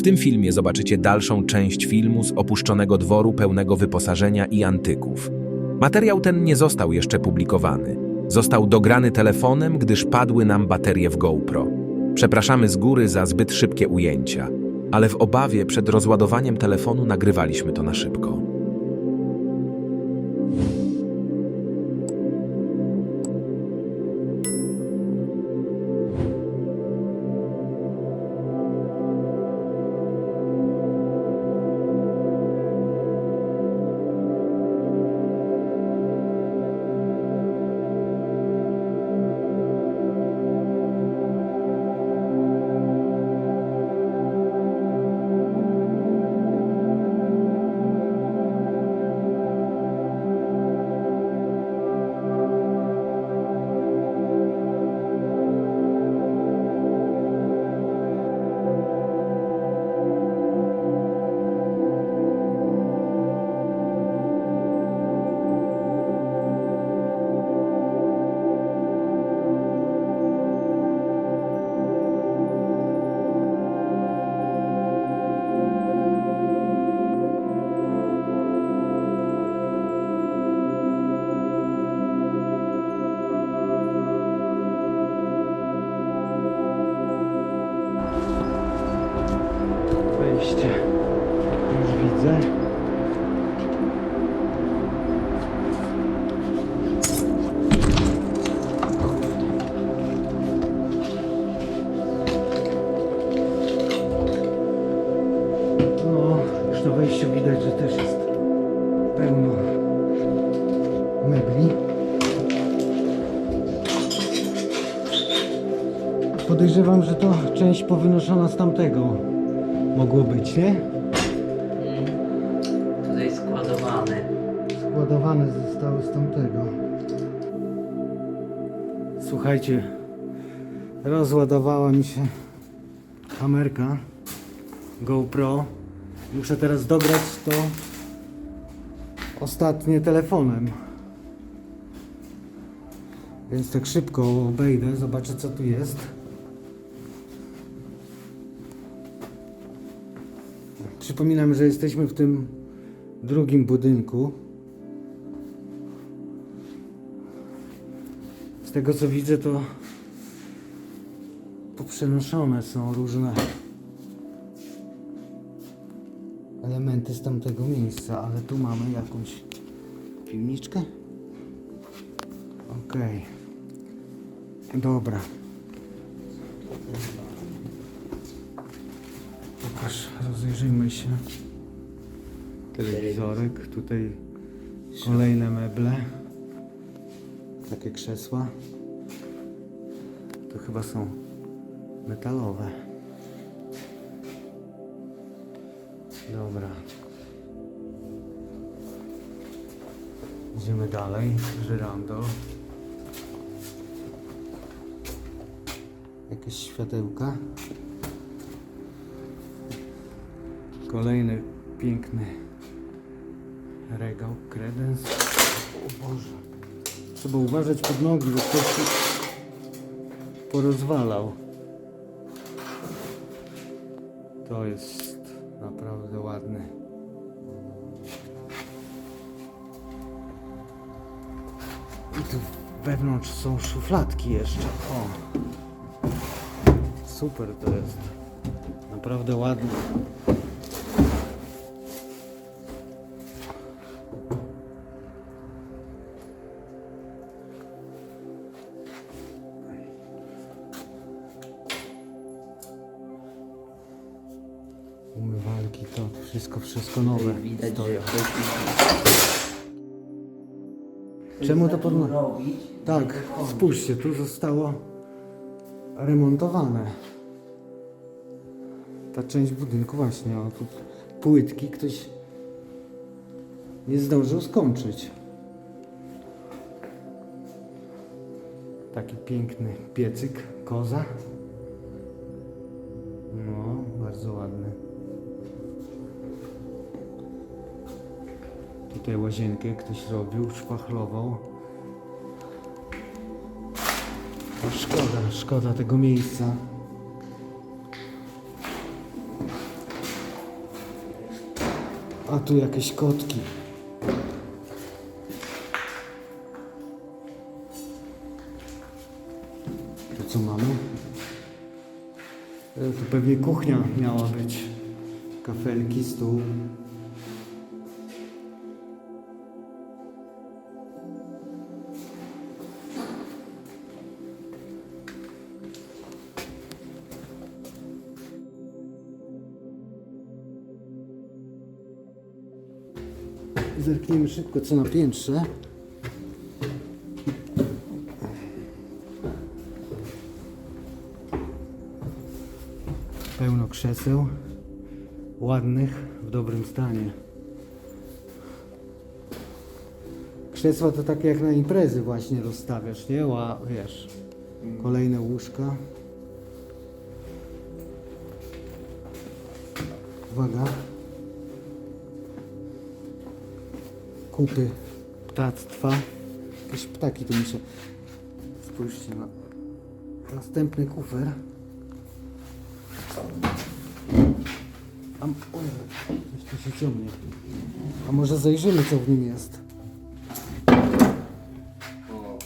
W tym filmie zobaczycie dalszą część filmu z opuszczonego dworu pełnego wyposażenia i antyków. Materiał ten nie został jeszcze publikowany. Został dograny telefonem, gdyż padły nam baterie w GoPro. Przepraszamy z góry za zbyt szybkie ujęcia, ale w obawie przed rozładowaniem telefonu nagrywaliśmy to na szybko. Mebli. Podejrzewam, że to część powynoszona z tamtego mogło być, nie? Tutaj składowany. Składowane zostały z tamtego. Słuchajcie, rozładowała mi się kamerka GoPro. Muszę teraz dograć to ostatnie telefonem. Więc tak szybko obejdę, zobaczę co tu jest. Przypominam, że jesteśmy w tym drugim budynku. Z tego co widzę, to poprzenoszone są różne elementy z tamtego miejsca, ale tu mamy jakąś piwniczkę. Okej. Dobra. Pokaż, rozejrzyjmy się. Telewizorek, tutaj kolejne meble. Takie krzesła. To chyba są metalowe. Dobra. Idziemy dalej. Żyrando. Jakieś światełka. Kolejny piękny regał, kredens. O Boże. Trzeba uważać pod nogi, bo ktoś się porozwalał. To jest naprawdę ładny. I tu wewnątrz są szufladki jeszcze. O. Super to jest. Naprawdę ładny. Umywalki to wszystko, wszystko nowe. Widać, stoją. Czemu to zaczął podno- robić. Tak, spójrzcie, tu zostało remontowane. Ta część budynku właśnie, o tu płytki ktoś nie zdążył skończyć. Taki piękny piecyk, koza. No, bardzo ładny. Tutaj łazienkę ktoś robił, szpachlował. No szkoda, szkoda tego miejsca. A tu jakieś kotki. To co mamy? E, Tu pewnie kuchnia miała być. Kafelki, stół. Zerknijmy szybko co na piętrze. Pełno krzeseł. Ładnych, w dobrym stanie. Krzesła to takie jak na imprezy właśnie rozstawiasz, nie? Ła, wiesz, kolejne łóżka. Uwaga. Kupy ptactwa. Jakieś ptaki tu muszę. Spójrzcie na następny kufer. A, oj, coś tu się ciągnie. A może zajrzymy co w nim jest.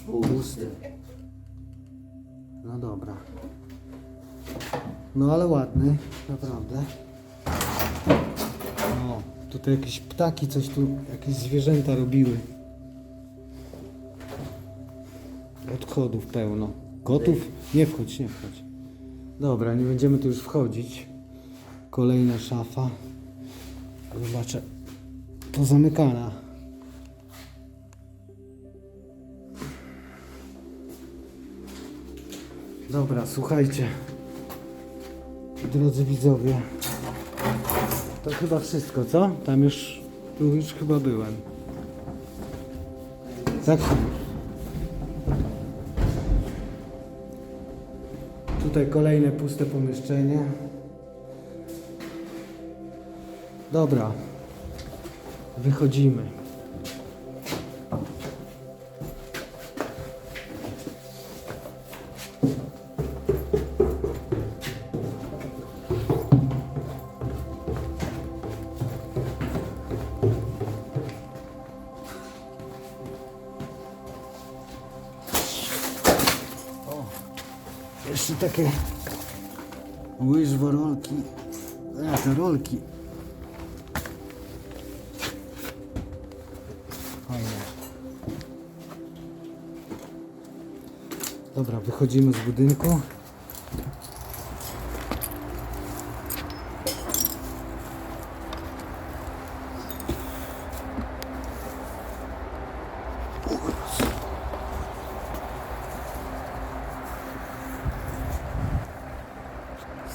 Pusty. No dobra. No ale ładny, naprawdę. Tutaj jakieś ptaki, coś tu, jakieś zwierzęta robiły. Odchodów pełno. Kotów? Nie wchodź, nie wchodź. Dobra, nie będziemy tu już wchodzić. Kolejna szafa. Zobaczę. Pozamykana. Dobra, słuchajcie. Drodzy widzowie. To chyba wszystko, co? Tam już, tu już chyba byłem. Tak? Tutaj kolejne puste pomieszczenie. Dobra. Wychodzimy. Jeszcze takie łyżworolki. A, te rolki. Fajne. Dobra, wychodzimy z budynku.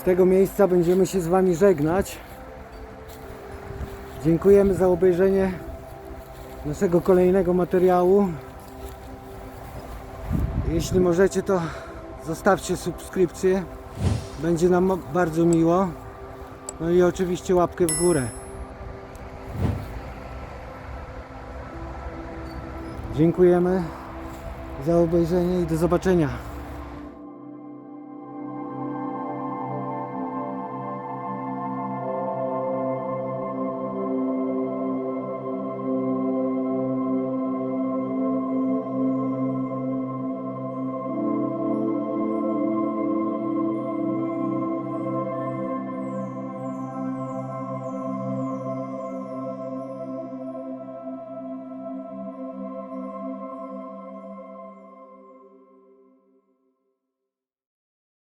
Tego miejsca będziemy się z Wami żegnać. Dziękujemy za obejrzenie naszego kolejnego materiału. Jeśli możecie, to zostawcie subskrypcję. Będzie nam bardzo miło. No i oczywiście łapkę w górę. Dziękujemy za obejrzenie i do zobaczenia.